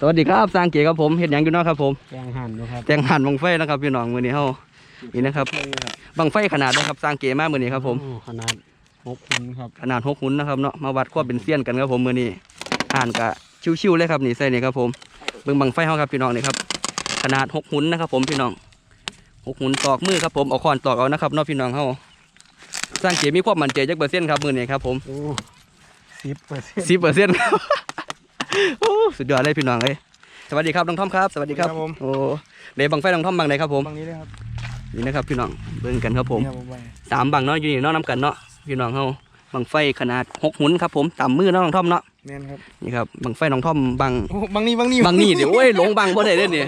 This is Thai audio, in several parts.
สวัสดีครับสร้างเก๋ครับผมเห็ดหยังอยู่เนาะครับผมแกงหั่นนะครับแจงหันบังไฟนะครับพี่น้องมือนี้เฮานี่นะครับบังไฟขนาดนะครับสร้างเก๋มากมือนี้ครับผม โอ้ขนาดหกหุ่นครับขนาดหกหุ่นนะครับเนาะมาวัดความเป็นเสี้ยนกันครับผมมือนี้ห่านกะชิวๆเลยครับนี่ใส่นี่ครับผมเบิ่งบังไฟเฮาครับพี่น้องนี่ครับขนาดหกหุ่นนะครับผมพี่น้องหกหุ่นตอกมือครับผมเอาค้อนตอกเอานะครับเนาะพี่น้องเฮาสร้างเก๋มีความมั่นใจจักเปอร์เซ็นต์ครับมือนี้ครับผมโอ้สิบเปอร์เซ็นต์สิบเปอร์เซ็นต์ โอ้สุดยอดเลยพี่น้องเลยสวัสดีครับน้องท่อมครับ สวัสดีครับโอ้เดบังไฟน้องท่อมบังไหนครับผมบางนี้เลยครับนี่นะครับพี่น้องเบิ่งกันครับผมเนี่ยผมไปสามบังเนาะอยู่นี่เนาะน้ำกันเนาะพี่น้องเฮาบังไฟขนาดหกหุ่นครับผมตามมือเนาะน้องท่อมเนาะแม่นครับนี่ครับบังไฟน้องท่อมบังโอ้บางนี้บางนี้บังนี่เดี๋ยวโอ้ยหลงบังบ่ได้เด้อนี่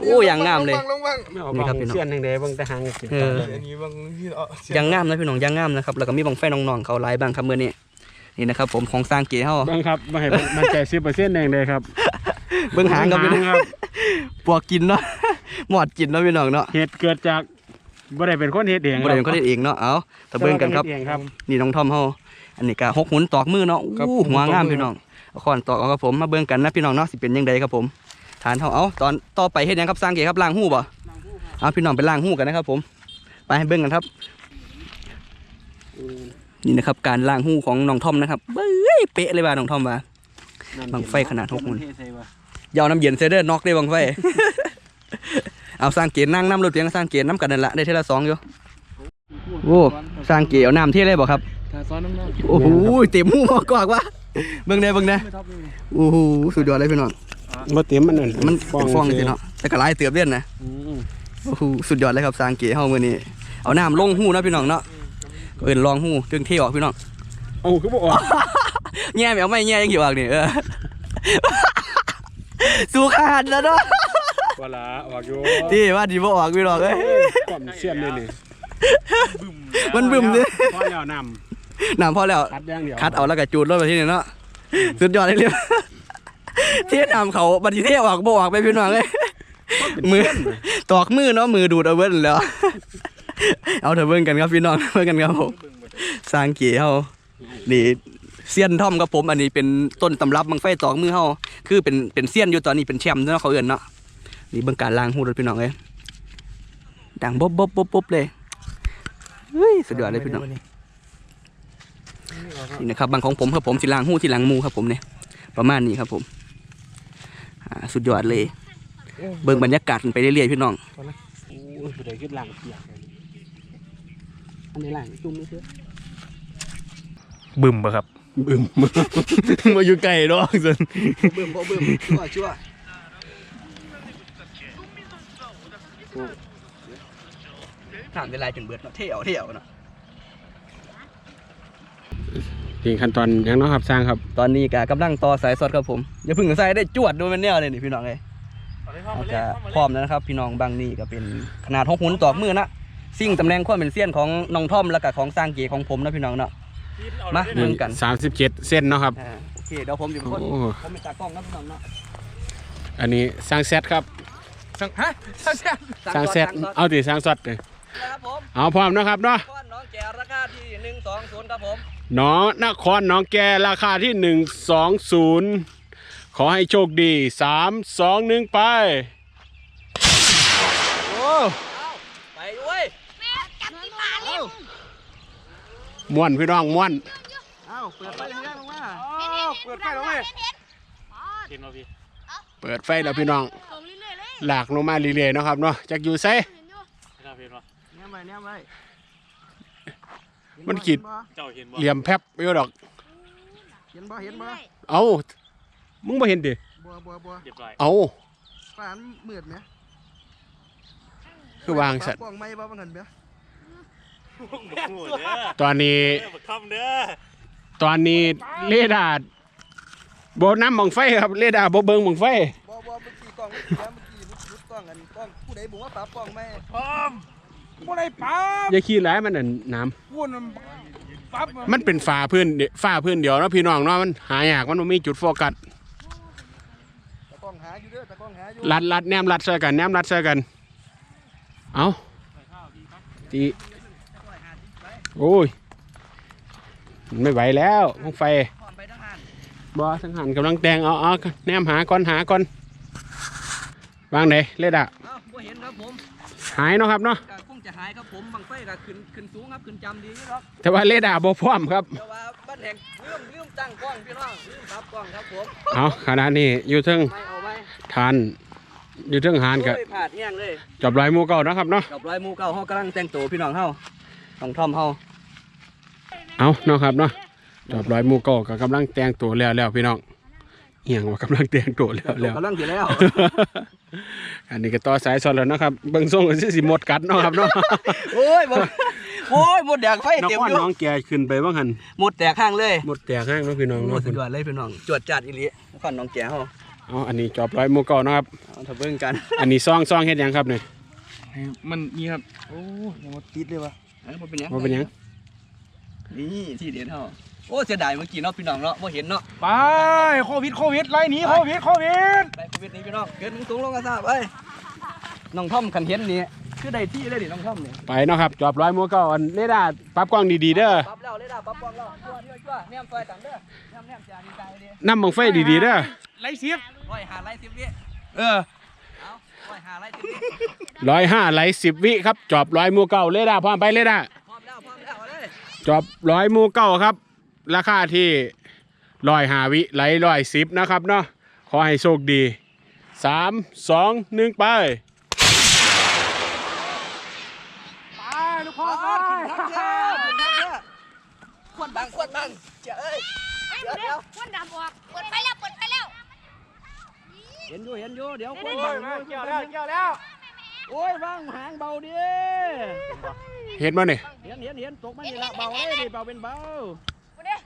โอ้อย่างงามเลยลงบางนี่ครับพี่น้อง เสี้ยนหนึ่งเดบางแต่หางเก็บเออ อันนี้บางที่เอาเสี้นยังงามนะพี่น้องยังงามนะครับแล้วก็มีบังไฟน้องๆเขาหลายบังครับมื้อนี้ นี่นะครับผมของสร้างเก๋เฮาบางครับมาให้มันใจสิบเปอร์เซ็นต์แดงเลยครับ เบิ่งหางครับพี่น้องครับปวกกินเนาะหมอดกินเนาะพี่น้องเนาะเหตุเกิดจากบ่ได้เป็นคนเฮ็ดเองบ่ได้เป็นคนเฮ็ดเองเนาะ เอาแต่เบิ่งกันครับฮ็ดเองครับ นี่น้องทอมเฮาอันนี้ก็หกหุ่นตอกมือเนาะครับอู้หัวงามตอกมือพี่น้องเอาค้อนตอกเอาครับผมมาเบิ่งกันนะพี่น้องเนาะสิเป็นยังไงครับผม ฐานเฮาเอาตอนต่อไปเฮ็ดหยังครับสร้างเก๋ครับล้างหูบ่เอาพี่น้องไปล้างหูกันนะครับผม ไปให้เบิ่งกันครับ นี่นะครับ การล้างหูของน้องทอมนะครับเบ้ยเป๊ะเลยว่าน้องทอมว่าบั้งไฟขนาดหกหุ่นอยาวน้ำเย็นเซเดอร์น็อกได้บังไฟ เอาสร้างเกณฑ์นั่งน้ำรถเพียงสร้างเกณฑ์น้ำกันนั่นละได้เท่าละสองอยู่โอ้สร้างเกณฑ์เอาน้ำเที่เลยบ่ครับถ้าซ้อนน้ำๆโอ้โหเต็มหูมากกว่ากว่าเบิ่งได้เบิ่งได้โอ้โหสุดยอดเลยพี่น้องบ่เต็มมันนั่นมันเป็นฟองจริงๆเนาะแต่ก็หลายเติบเด่นนะอืมโอ้โหสุดยอดเลยครับสร้างเก๋เฮามื้อนี้เอาน้ำลงหูเนาะพี่น้องเนาะ เอิ้นลองหูจึงเทออกพี่น้องโอ้คือบ่ออกแง่แมวไม่แง่ยังอยู่ออกนี่เออสู้ขาดแล้วเนาะว่าละออกอยู่ที่ว่าดีบ่ออกพี่น้องเอ้ยความเสี้ยนเลยนี่มันบึ้มดิพอแล้วนน้ำพอแล้วำคัดอย่างเดียวคัดเอาแล้วก็จูดรถไปที่นี่เนาะสุดยอดเลยเรียเทียน้ำเขาบัดนี้เทียออกบ่ออกไปพี่น้องเอ้ยมือตอกมือเนาะมือดูดเอาเบิ้ลแล้ว เอาเถอะเบิ่งกันครับพี่น้องเบิ่งกันครับผมสร้างเกียร์เฮานี่เซียนท่อมครับผมอันนี้เป็นต้นตำรับบังไฟตอกมือเฮาคือเป็นเป็นเซียนอยู่ตอนนี้เป็นแชมป์เนาะเขาเอื่นเนาะนี่เบิ่งการล้างหูรถพี่น้องเอ้ยดังบ๊บบ๊บบ๊บบ๊บเลยเฮ้ยสุดยอดเลยพี่น้องนี่นะครับบางของผมครับผมสิล้างหูที่ล้างมูครับผมเนี่ยประมาณนี้ครับผมสุดยอดเลย เบิ่งบรรยากาศไปเรื่อยๆพี่น้องโอ้ยผู้ใดคิดหลังเปียก อันนี้หลังจุ่มไม่เชื่อบึมปะครับบึ้มมาอยู่ไกลดอกสินเบิ่มบ่เบิ่มชั่วชั่วถามเวลาจนเบิดเนาะเที่ยวเที่ยวเนาะถึงขั้นตอนยังเนาะครับสร้างครับ ตอนนี้กกำลังต่อสายสดครับผมอย่าเพึ่งใส่ได้จวดดูมันแนวเลยนี่พี่น้องเอ้ยอาจจะพร้อมแล้วนะครับ พี่น้องบางนี่ก็เป็นขนาดหกหุ่นตอกมือนะ สิ่งตำแหน่งความเป็นเสี้ยนของน้องท่อมแล้วก็ของสร้างเกีของผมนะพี่น้องเนาะ มาเบิ่งกัน37เส้นเนาะครับ อ่าโอเคเดี๋ยวผมจะเป็นคนโอ้ ผมเป็นตากล้องนะพี่น้องเนาะอันนี้สร้างเซตครับสั่งฮะสั่งแซ่บสร้างเซตเอาติสร้างสดเลยนะครับผมเอาพร้อมเนาะครับเนาะก้อนน้องแกราคาที่หนึ่งสองศูนย์ครับผมหนอนครหน้องแกราคาที่120ขอให้โชคดี3 2 1ไปโอ้ไปเว้ย ม่วนพี่น้องม่วนเอ้าเปิดไฟแรงๆลงมาเปิดไฟแล้วเว้ยเปิดไฟแล้วพี่น้องหลากลงมาเรื่อยๆเนาะครับเนาะจากอยู่ไซเนี่ยไปเนี่ยไปมันขีดเหลี่ยมแพบอยู่ดอกเห็นบ่เห็นบ่เอามึงบ่เห็นดิบัวบัวบัวเอาฟ้ามันมืดไหมคือวางสัตว์กล้องไม่บ่บังหัน เบี้ยตอนนี้คำเด้อตอนนี้เรดาร์โบน้ำบังไฟครับเรดาร์โบเบิงบังไฟ บ่บ่เมื่อกี้กล้องเมื่อกี้แล้วเมื่อกี้รุดกล้องกันกล้องผู้ใดบอกว่าปรับกล้องไม่พร้อมบ่ได้ปั๊บอย่าขี้ร้ายมันน่ะน้พูดมันปั๊บำมันเป็นฝ้าพื้นเดีฝ้าพื้นเดียวเนาะพี่น้องเนาะมันหายากมันบ่มีจุดโฟกัสตะกล้องหาอยู่เด้อตะกล้องหาอยู่รัดรัดแนมรัดใส่กันแนมรัดใส่กัน เอาตี โอ้ย ไม่ไหวแล้วบังไฟถอนไปทั้งหันบอสังหันกำลังแดงเอาเอาแนมหาก่อนหาก่อนถวางไหนเลดอะเอ้าบ่เห็นครับผมหายเนาะครับเนาะก็คงจะหายครับผมบังไฟก็ขึ้นขึ้นสูงครับขึ้นจำดีนี่หรอกแต่ว่าเลดอะบ่พร้อมครับเดี๋ยวว่าบ้านแห่งลืมลืมตั้งกล้องพี่น้องลืมปรับกล้องครับผมเอาขณะนี้อยู่เทึงไม่เอาไหมทานอยู่เทึงหานกับโอ้ยผาดแห้งเลยจอบลอยหมูเก่านะครับเนาะกับร้อยหมูเก่าเฮากำลังแต่งตัวพี่น้องเฮา ต้องทอมเฮาเอาเนาะครับเนาะจอบลอยหมูเก่าก็กำลังแต่งตัวแล้วแล้วพี่น้องเอียงว่ากำลังแต่งตัวแล้วแล้วกำลังสิแล้ว อันนี้ก็ต่อสายสดแล้วนะครับเบิ่งส่งก็สิสิหมดกัดเนาะครับเนาะโอ้ยบ่โอ้ยหมดแดกไฟนเต็มครอยู่น้องแกขึ้นไปบ้างหันหมดแตกข้างเลยหมดแตกห้างเนาะพี่น้องโอ้เนาะสุดยอดเลยพี่น้องจวดจัดอีหลีนครหน้องแก่เฮาเอาอันนี้จอบลอยหมูเก่านะครับเอาถ้าเบิ่งกัน อันนี้ซองซองเฮ็ดหยังครับเนี่ยมันนี่ครับโอ้ยังมาติดเลยวะ เอ้ยบ่เป็นหยังว่าเป็นหยัง นี่ที่เด็ดเฮาโอ้เสียดายเมื่อกี้เนาะพี่น้องเนาะบ่เห็นเนาะไปโควิดโควิดไล่หนีโควิดโควิดไปโควิดนี้พี่น้องเกิดมึงสูงลงกันซะเอ้ยน้องท่อมคันเห็นนี่คือได้ที่เลยดิน้องท่อมนี่ไปเนาะครับจอบลอยหมูเก่าอันเลด้าปรับกล้องดีๆเด้อปั๊บแล้วเลยด่าปั๊บปองแล้วจั่วจั่วจั่วแนมซอยตังเด้อแนมแนมจาดีใจเด้น้ำบังไฟดีๆเด้อไล่เสียบร้อยหาไล่สิบวิเออเอา ร้อยหาไล่สิบวิร้อยห้าไหลสิบวิครับ จอบลอยหมูเก่าเลด้าพร้อมไปเลด้าพร้อมแล้วพร้อมแล้วเอาเลยจอบร้อยหมูเก้าครับ ราคาที่ร้อยหาวิไหลร้อยสิบนะครับเนาะขอให้โชคดีสามสองหนึ่งไปไปลูกพ่อโอ้ไปยขึ้นทักเจ้าขึ้นทักเจ้าขวดบังขวดบังเจ้าเอ้ยไอ้เดี๋ยวควันดำออกเปิดไฟแล้วเปิดไฟแล้ว เห็นอยู่เห็นอยู่เดี๋ยวขวโอ้ดยบังมาเกี่ยวแล้วเกี่ยวแล้วโอ้ยวางหางเบาดิเห็นบ่เนี่ยเห็นเห็นเห็นตกมันนี่ละเบาเลยดิเบาเป็นเบามาเด้อ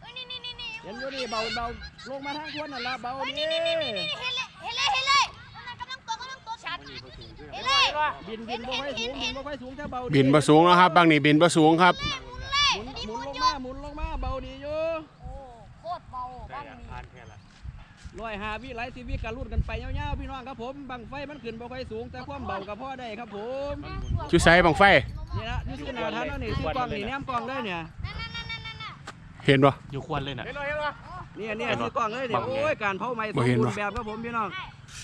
เอ้ยนี่นี่นี่นี่เห็นอยู่ดิเบาเป็นเบาลงมาทางขวดนั่นละเบาดินี่นี่นี่นี่เห็นเลยเห็นเลยเห็นเลยกำลังตกกำลังตกชัดเห็นเลยบินบินบ่ค่อยสูงบินบ่ค่อยสูงแค่เบาดิบินประสูงนะครับบางนี่บินประสูงครับหมุนหมุนลงมาหมุนลงมาเบาดีอยู่โอ้โคตรเบาบ้านนี้ ร้อยหาวิไหลสิวิกันรุ่นกันไปยาวๆพี่น้องครับผมบังไฟมันขึ้นบ่ค่อยสูง แต่ความเบากับพ่อได้ครับผมจุไซบังไฟนี่ละนี่คือแนวทางแล้วนี่ซื้อกล้องนี่แนมกล้องเลยเนี่ยเห็นบ่อยู่ควันเลยนะเห็นเลยเห็นเลยเนี่ยเนี่ยซื้อกล้องเลยเนี่ยโอ้ยการเผาไหม้สมบ่เห็นบูรวะณ์แบบครับผมพี่น้อง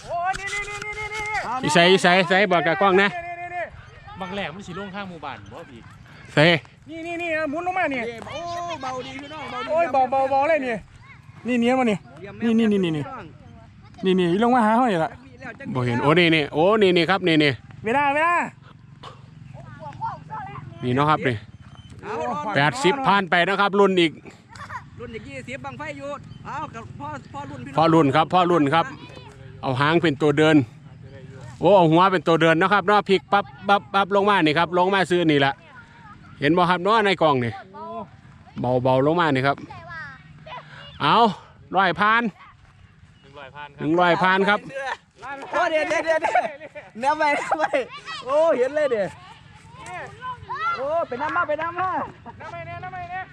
โอ้ยนี่นี่นี่นี่นี่นี่เอาจุไซจุไซไซบอกกับกล้องนะนี่นี่บางแหลกมันสิลงข้างหมู่บ้านบ่พี่ไซนี่นี่นี่หมุนลงมานี่นี่โอ้เบาดีพี่น้องเบาดีโอ้ยเบาเบาเบาเลยนี่ นี่เนี้ยมานี่เยี่ยนี่นี่นี่นี่นี่นี่ลงมาหาเขานี่ละบ่เห็นโอ้นี่นี่โอ้นี่นี่ครับนี่นี่เวลาเวลานี่เนาะครับนี่แปดสิบผ่านไปนะครับ รุ่นอีก รุ่นอีกยี่สิบบังไฟอยู่เอากับพ่อพ่อรุ่นพี่องพ่อรุ่นครับพ่อรุ่นครับ เอาหางเป็นตัวเดิน โอ้เอาหัวเป็นตัวเดินนะครับเนาะพลิกปั๊บปั๊บปั๊บลงมานี่ครับลงมาซื้อนี่แหละเห็นบ่ครับเนาะในกล่องนี่เบาเบาๆลงมานี่ครับ เอาร้อยพานหนึ่งร้อยพันคหรับนึ่งร้อยพานครับโอ้เดี๋ยวเดี๋ยวเดี๋ยวเดี๋ยวแนวไปแนวไปโอ้เห็นเลยเดี๋ยวโอ้ไปน้ำมาไปน้ำมาน้ำไม่เนี่ยน้ำไม่เนี่ย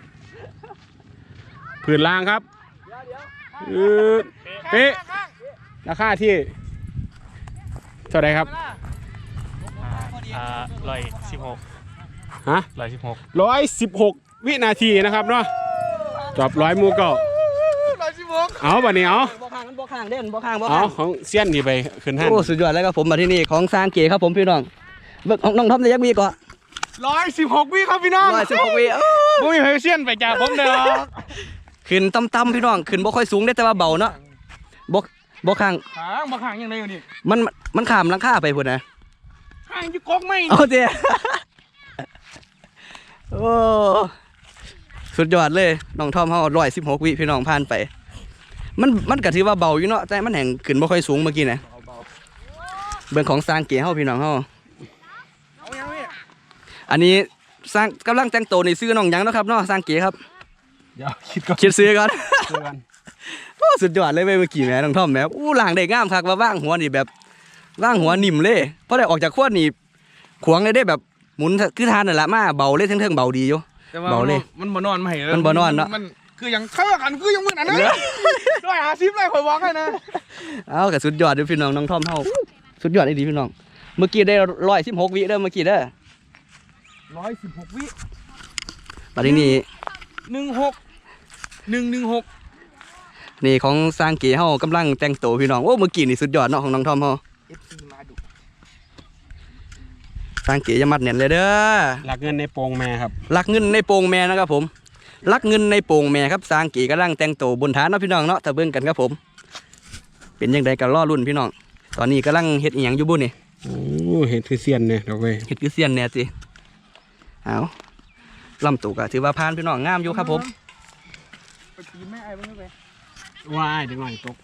พื้นล่างครับอือเป๊ะราคาที่เท่าไหรครับอ่าร้อยสิบหกฮะร้อยสิบหกร้อยสิบหกวินาทีนะครับเนาะจอบร้อยหมูเก่าร้อยสิบหก เอาบัดนี้เอาบ่ข้างมันบ่ข้างเด่นบ่ข้างบ่เอาข้างของเซียนที่ไปขึ้นห้างโอ้สุดยอดเลยครับผมมาที่นี่ของสร้างเก๋ครับผมพี่น้องเบิ่งของน้องทอมได้ยักวีก่อนร้อยสิบหกวิครับพี่น้องร้อยสิบหกวีเอ้าผมมีเฮเซียนไปจากผมเด้อขึ้นต่ำๆพี่น้องขึ้นบ่ค่อยสูงได้แต่ว่าเบาเนาะบ่บ่ข้างหางมาหางยังไงอยู่นี่มันมันข้ามหลังคาไปพุ่นนะหางอยู่กกไม่เอาเจ้โอ้สุดยอดเลยน้องทอมเฮาร้อยสิบหกวิพี่น้องผ่านไป มันมันก็ถือว่าเบาอยู่เนาะแต่มันแห่งขึ้นบ่ค่อยสูงเมื่อกี้นะเบิ่งของสร้างเก๋เฮาพี่น้องเฮาเอายังพี่อันนี้สร้างกำลังแต่งตัวนี่ซื้อน้องหยังเนาะครับเนาะสร้างเก๋ครับเดี๋ยวคิดก่อนคิดซื้อก่อนเจอกันโอ้สุดยอดเลยเว้ยเมื่อกี้แหม่น้องทอมแหม่อู้ล่างได้งามคักว่าว่างหัวนี่แบบว่างหัวนิ่มเลยพอได้ออกจากขวดนี่ขวางเลยได้แบบหมุนคือทานนั่นแหละมาเบาเลยเทิงๆเบาดีอยู่เบาเลยมันบ่นอนมาให้เลยมันบ่นอนเนอะมัน คืออย่างเท่ากันคือยังมึงอันนั้นร้อยห้าสิบเลยข่อยบอกให้นะเอากับสุดยอดเด้อพี่น้องน้องทอมเฮาสุดยอดไอ้ดีพี่น้อง เมื่อกี้ได้ร้อยสิบหกวิเด้อเมื่อกี้เด้อร้อยสิบหกวิตอนนี้นี่หนึ่งหกหนึ่งหนึ่งหกนี่ของสร้างเก๋เฮากำลังแต่งตัวพี่น้องโอ้เมื่อกี้นี่สุดยอดเนาะของน้องทอมเฮาเอฟซีมาดุสร้างเก๋อย่ามัดแน่นเลยเด้อหลักเงินในโปรงแม่ครับลักเงินในโปรงแม่นะครับผม ลักเงินในโปรงแม่ครับสร้างเก๋กำลังแต่งตัวบนฐานเนาะพี่น้องเนาะถ้าเบิ่งกันครับผม เป็นยังไงกันล่อรุ่นพี่น้อง ตอนนี้กำลังเฮ็ดอีหยังอยู่บุนี่โอ้เห็ดคือเซียนเนี่ยดอกเว้ยเฮ็ดคือเซียนแน่สิเอาลำตูกอะถือว่าพานพี่น้องงามอยู่ครับผมไปปีนแม่ไอ้เพิ่งไปว้ายเดี๋ยวหน่อยตก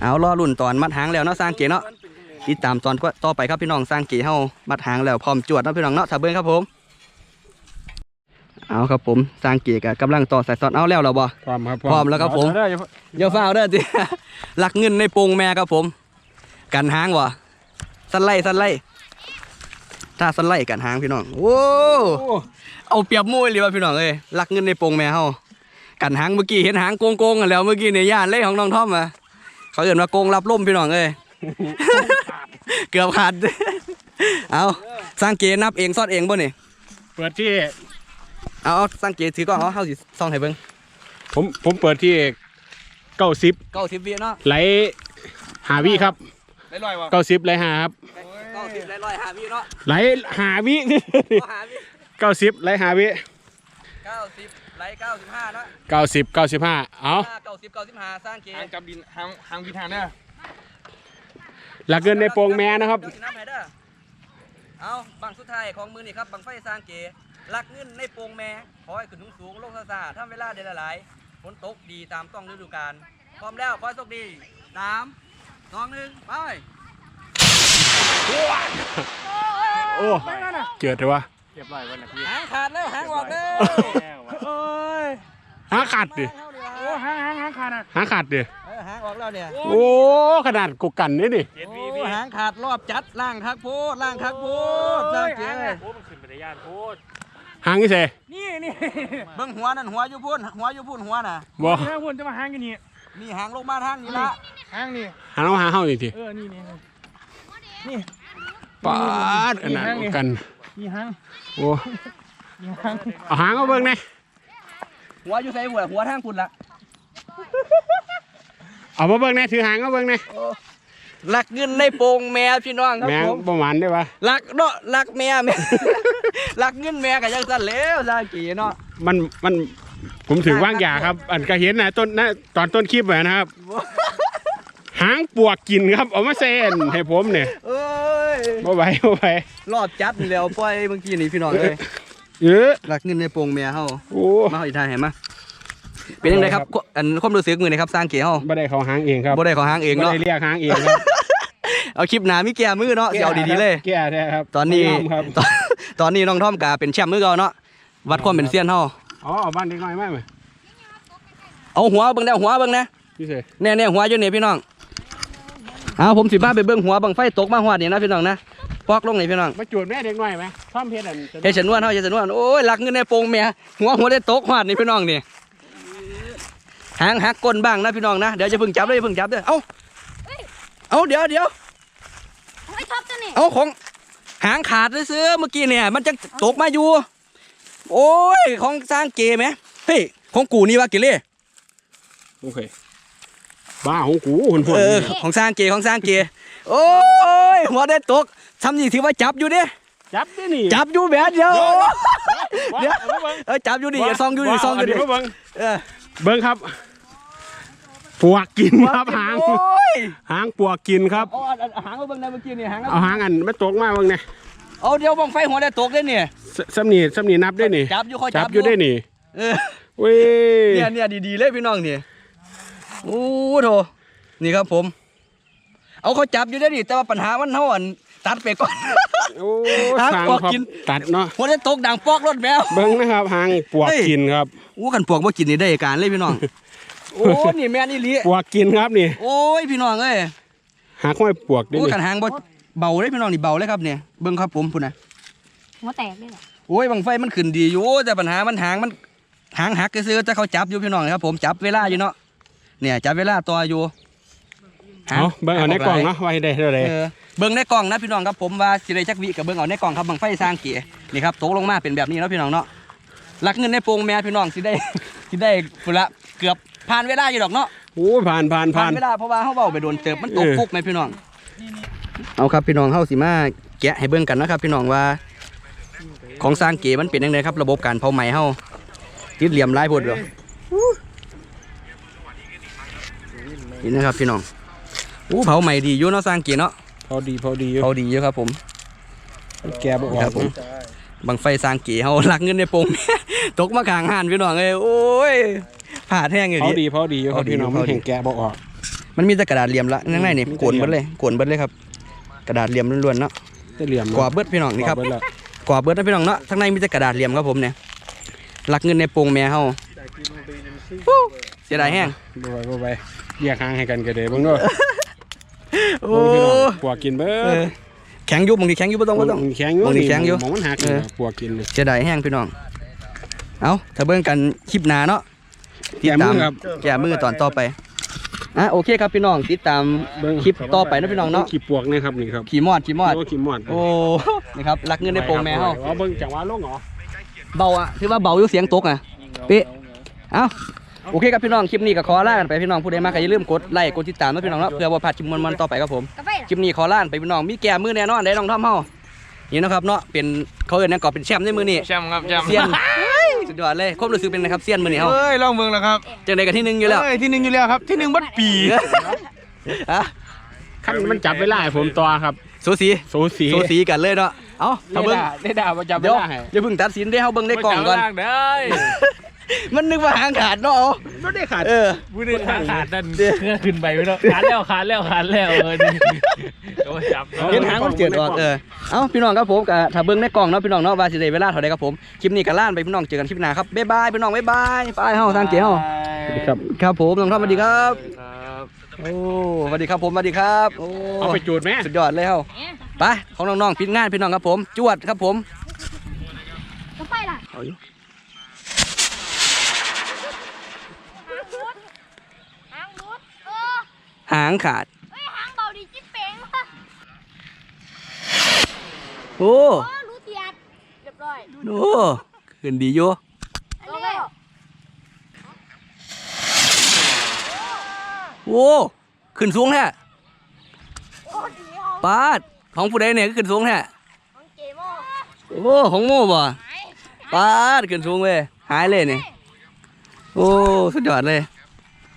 เอาล่อรุ่นตอนมัดหางแล้วเนาะสร้างเก๋เนาะ ติดตามตอนก็ต่อไปครับพี่น้องสร้างเก๋เฮามัดหางแล้วพร้อมจวดเนาะพี่น้องเนาะถ้าเบิ่งครับผม เอาครับผมสร้างเก๋กกำลังต่อสายสอดเอาแล้วเหราบ่พร้อมครับพร้อมแล้วครับผมเดี๋ยวอย่าอย่าฟ้าวเด้อจิหลักเงินในโปรงแม่ครับผม กันหางวะสันไล่สันไล่ถ้าสันไล่กันหางพี่น้องโว้โอ้เอาเปรียบมวยเลยว่ะพี่น้องเอ้ยหลักเงินในโปรงแม่เฮากันหางเมื่อกี้เห็นหางโกงโกงๆกันแล้วเมื่อกี้เนี่ยย่านเล่ของน้องท่อมอะเขาเอื่นว่าโกงรับล่มพี่น้องเอ้ย เกือบขาด เอาสร้างเกนับเองซอดเองบ่นี่เปิดที่ เอาเอาสร้างเกถือก่อนเอาเฮาสิซ่องให้เบิ่งผมผมเปิดที่เก้าสิบ90วิเนาะไหลหาวิครับได้ลอยวะเก้าสิบไหลหาครับ90ได้105วิเนาะไหลหาวิเอาหาวิเก้าสิบไหลหาวิ90ไล95เนาะเก้าสิบเก้าสิบห้าเอา เก้าสิบเก้าสิบห้าสร้างเกหางจับดินหางหางวิธานเนี่ย หลักเงินในโปรงแม่นะครับ เดี๋ยวสินับให้เด้อเอาบังสุดท้ายของมือนี่ครับบังไฟสร้างเกลักเงินในโปรงแม่ขอให้ขึ้นสูงๆลงซาซาๆทำเวลาได้หลายๆฝนตกดีตามต้องฤดูกาลพร้อมแล้วขอให้โชคดีสามสองหนึ่งไปโอ้เกิดเลยวะเรียบร้อยวันละพี่หางขาดแล้วหางออกแล้วแม่งวะโอ้ยหาขาดดิ โอ้หางหางหางขาดอะ หาขาดดิเออ หางออกแล้วเนี่ยโอ้ขนาดกูกันนี่ดิเจ็ดโอ้วีพี่หางขาดรอบจัดล่างคักโพดล่างคักโพดสร้างเกโอ้มันขึ้นไปได้ยานโคตรหางนี่เสนี่นี่เบิ่งหัวนั่นหัวอยู่พุ่นหัวอยู่พุ่นหัวน่ะบ่นี่นะคุณจะมาหางกันนี่นี่หางลงมาทางนี้ละหางนี่หาน้องหาเฮาอีกทีเออนี่นี่นี่ปาดอันนั้นกูกันนี่หางโอ้นี่หางเอาหางเอาเบิ่งแหน่หัวอยู่ใส่หัวหัวทางพุ่นละ เอามาเบิ่งแหน่ถือหางเอาเบิ่งแหน่ลักเงินในโปรงแม่พี่น้องครับแม่งผมประมาณได้ปะลักเนาะลักแม่แม่ลักเงินแม่ก็ยังสั่นแล้วซากีเนาะมันมันผมถือว่างยาครับ อันก็เห็นนะต้นนะตอนต้นคลิปอะนะครับ หางปวกกินครับเอามาเส้นให้ผมเนี่ยเอ้ยบ่ไหวบ่ไหวรอบจัดนี่แล้วปล่อยเมื่อกี้นี่พี่น้องเอ้ยเออลักเงินในโปรงแม่เฮาโอ้มาเฮาอีกทายให้มา เป็นยังไงครับอันความรู้สึกมื้อนี้ครับสร้างเก๋เฮาบ่ได้เขาหางเองครับบ่ได้ขอหางเองบ่เนาะได้เรียกหางเองครับเอาคลิปหน้ามีแก้มือเนาะสิเอาดีๆเลย แก่แท้ครับตอนนี้ยมครับตอนตอนนี้น้องท่อมกาเป็นแชมป์มือเก่าเนาะวัดความเป็นเซียนเฮาอ๋อเอาบ้านเด็กน้อยมาไหมเอาหัวเบิ่งได้หัวเบิ่งนะพี่เสยแน่ๆหัวอยู่นี่พี่น้องเอาผมสิพาไปเบิ่งหัวบังไฟตกมาฮอดนี่นะพี่น้องนะปอกลงนี่พี่น้องมาจูดแม่เด็กน้อยไหมท่อมเพชรอันเฮ็ดฉันนวลเฮาเฮ็ดฉันนวลโอ้ยลักเงินในโปรงแม่หัวหัวได้ตกฮอดนี่พี่น้องนี่ หางหักก้นบ้างนะพี่น้องนะเดี๋ยวจะเพิ่งจับเลยเพิ่งจับเด้อเอ้าเอาเดี๋ยวเดี๋ยวไอ้ท็อปตัวนี้เอาของหางขาดซื้อๆเมื่อกี้เนี่ย มันจะตกมาอยู่ โอ้ยของสร้างเกไหมเฮ้ยของกูนี่ว่าเกเล่โอเคบ้าของกูหุ่นหุ่นเออของสร้างเกของสร้างเกโอ้ยหัวได้ตกทำนี่ถือว่าจับอยู่เด้จับดินี่จับอยู่แบบเดียวเดี๋ยวเอามาเบิ่งเออจับอยู่ดิอย่าซองอยู่ดิซองอยู่ดิเามาเบิ่งเออ เบิ่งครับปวกกินครับหางโอ้ยหางปวกกินครับเอาอันอันหางเอาเบิ่งได้เมื่อกี้นี่หางเอาหางอันไม่ตกมาเบิ่งเนี่ยเอาเดี๋ยวบังไฟหัวได้ตกได้เนี่ย สสำนีสำนีนับได้นี่จับอยู่ค่อยจัจับบอยู่ ได้นี่เออเว้ยเนี่ยเนี่ยดีๆเลยพี่น้องนี่โอ้โถนี่ครับผม เอาเขาจับอยู่ได้ดิแต่ว่าปัญหามันเท่าอันตัดไปก่อน โอ้หางสางปวกครับกิน ตัดเนาะหัวได้ตกดังปอกรถแมว เบิ่งนะครับหางปวกเฮ้ยกินครับ อู้กันปวกว่ากินนี่ได้การเลยพี่น้อง โอ้นี่แม่นี่ลีปวกกินครับนี่ โอ้ยพี่น้องเอ้ยหาข้อยปวกได้โอ้นี่กันหางบ่เบาเลยพี่น้องนี่เบาเลยครับเนี่ยเบิ่งครับผมพุ่นน่ะหัวแตกเลยเหรอโอ้ยบังไฟมันขึ้นดีอยู่แต่ปัญหามันหางมันหางหักซื้อๆแต่เขาจับอยู่พี่น้องครับ ผมจับเวลาอยู่เนาะเนี่ยจับเวลาต่ออยู่หงเอาเบิ่งเอาในกล่องเนาะไว้ได้เท่าไหร่เออเบิ่งในกล่องนะพี่น้องครับผมว่าสิได้จักวิกับเบิ่งเอาในกล่องครับบังไฟสร้างเกียร์นี่ครับตกลงมาเป็นแบบนี้เนาะพี่น้องเนาะ ลักเงินในโปรงแม่พี่น้องสิได้สิได้พุ่นละเกือบผ่านเวลาอยู่ดอกเนาะโอ้ยผ่านผ่านผ่านเวลาเพราะว่าเฮาเว้าไปโดนเติบมันตกเออฟุกไหมพี่น้อง เอาครับพี่น้องเฮาสิมาแกะให้เบิ่งกันนะครับ พี่น้องว่า ของสร้างเก๋มันเป็นยังไงครับ ระบบการเผาไหม้เฮาติดเหลี่ยมหลายพุ่นเด้อนี่นะครับพี่น้องอู้เผาไหม้ดีอยู่เนาะสร้างเก๋เนาะพอดีพอดีอยู่เผาดีอยู่ครับผม แกบ่ออครักบผม บังไฟสร้างเก๋เฮาลักเงินในโปงตกมาข้างหันพี่น้องเอ้ยโอ้ยผ่าแท่งอยู่พอดิ ดีพอดีอยู่ครับพอดีพี่น้องพมัอนดีแห่งแกบ่ออก มันมีแต่กระดาษเหลี่ยมละข้างในนี่มีแต่ โกนเบิดเลยโกนเบิดเลยครับ กระดาษเหลี่ยมล้วนๆเนาะได้เหลี่ยมกว่าเบิดพี่น้องนี่ครับ กว่าเดแล้วกว่าเบิดนะพี่น้องเนาะข้างในมีแต่กระดาษเหลี่ยมครับผมเนี่ยลักเงินในโปงแม่เฮาฮู้เสียดายแห้งบ่ไปบ่ไปเรียกหางให้กันก็ได้เบิ่งเด้อโอ้โอ้พี่น้องปวกกินเบิเออด แข็งอยู่บางทีแข็งอยู่บ่ต้องบ่ต้อง แข็งอยู่บางทีแข็งอยู่หมองมันหักเออ ปวกกินเลยเสียดายแห้งพี่น้อง เอาถ้าเบิ่งกันคลิปหน้าเนาะติดตามแก้มือครับ แก้มือตอนต่อไปอะโอเคครับพี่น้องติดตามเบิ่ง คลิปต่อไปนะพี่น้องเนาะขีปวกนี่ครับนี่ครับขี่มอดขี่มอดโอ้ขีมอดโอ้นี่ครับรักเงินในโปรงแม่เฮา อ๋อเบิ่งจังหวะลงเหรอ เบาอะถือว่าเบาอยู่เสียงตกอะเป๊ะเอ้า โอเคครับพี่น้องคลิปนี้ก็ขอลากันไปพี่น้องผู้ใดมาก็อย่าลืมกดไลค์กดติดตามนะพี่น้องเนาะเพื่อว่าพลาดคลิปมันๆต่อไปครับผม กาแฟคลิปนี้ขอลาไปพี่น้องมีแก้มือแน่นอนได้น้องท่อมเฮานี่นะครับเนาะเป็นเขาเอิ้นหยังก่อเป็นแชมป์ในมือนี่แชมป์ครับแชมป์เซียนสุดยอดเลยความรู้สึกเป็นไงครับเซียนมือนี่เฮาเฮ้ยลองเมืองแล้วครับจังไดกันที่หนึงอยู่แล้วเฮ้ยที่หนึ่งอยู่แล้วครับ ที่หนึ่งบัดปีอะคันมันจับเวลาให้ผมตัวครับสูสีสูสีสูสีกันเลยเนาะเอ้าถ้าเบิ่งได้ด่ามาจับเวเดี๋ยวลาให้อย่าเพิ่งตัดสินได้เฮาเบิ่งได้กล่องก่อนได้ มันนึกว่าหางขาดเนาะเอาไม่ได้ขาดเออบุญขาขาดนั่นเครื่องขึ้นไปไม่ต้องขาดแล้วขาดแล้วขาดแล้วเออนี่โอ้ยจับเห็นหางมันเจิดออกเออ เอ้าพี่น้องครับผมกับถ้าเบิ่งในกล่องเนาะพี่น้องเนาะว่าสิได้เวลาเท่าใดครับผม คลิปนี้ก็ล่านไปพี่น้องเจอกันคลิปหน้าครับบ๊ายบายพี่น้องบ๊ายบายไปเฮาทางเกียวสวัสดีครับ ครับผมน้องท่อมสวัสดีครับครับ โอ้สวัสดีครับผมสวัสดีครับโอ้เอาไปจูดไหมสุดยอดเลยเฮาไปของน้องๆปิดงานพี่น้องครับผม จวดครับผมกาแฟล่ะ เอาอยู่ หางรุดเออ หางขาดเฮ้ยหางเบาดีจิ๊บเป๋งว่ะโอ้โอ้รู้เทียดเรียบร้อยโอ้ขึ้นดีอยู่อันนี้โอ้ขึ้นสูงแท้โอ้ดีของปาดของผู้ใดเนี่ยก็ขึ้นสูงแท้ของเกโมโอ้ของโม่บ่หายปาดขึ้นสูงเว้ยหายเลยนี่โอ้สุดยอดเลย